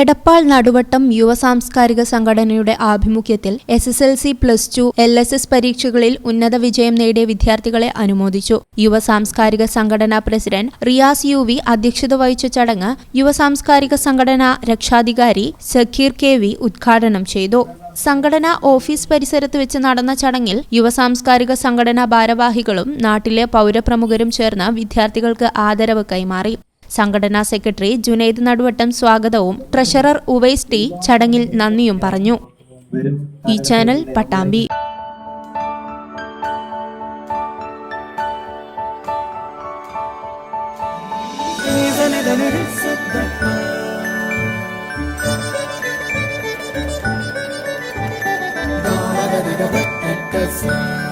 എടപ്പാൾ നടുവട്ടം യുവ സാംസ്കാരിക സംഘടനയുടെ ആഭിമുഖ്യത്തിൽ S S L C plus two L S S പരീക്ഷകളിൽ ഉന്നത വിജയം നേടിയ വിദ്യാർത്ഥികളെ അനുമോദിച്ചു. യുവ സാംസ്കാരിക സംഘടനാ പ്രസിഡന്റ് റിയാസ് യു വി അധ്യക്ഷത വഹിച്ച ചടങ്ങ് യുവ സാംസ്കാരിക സംഘടനാ രക്ഷാധികാരി സഖീർ കെ വി ഉദ്ഘാടനം ചെയ്തു. സംഘടനാ ഓഫീസ് പരിസരത്ത് വെച്ച് നടന്ന ചടങ്ങിൽ യുവ സാംസ്കാരിക സംഘടനാ ഭാരവാഹികളും നാട്ടിലെ പൗരപ്രമുഖരും ചേർന്ന് വിദ്യാർത്ഥികൾക്ക് ആദരവ് കൈമാറി. സംഘടനാ സെക്രട്ടറി ജുനൈദ് നടുവട്ടം സ്വാഗതവും ട്രഷറർ ഉവൈസ് ടി ചടങ്ങിൽ നന്ദിയും പറഞ്ഞു ഈ channel Pattambi Thank.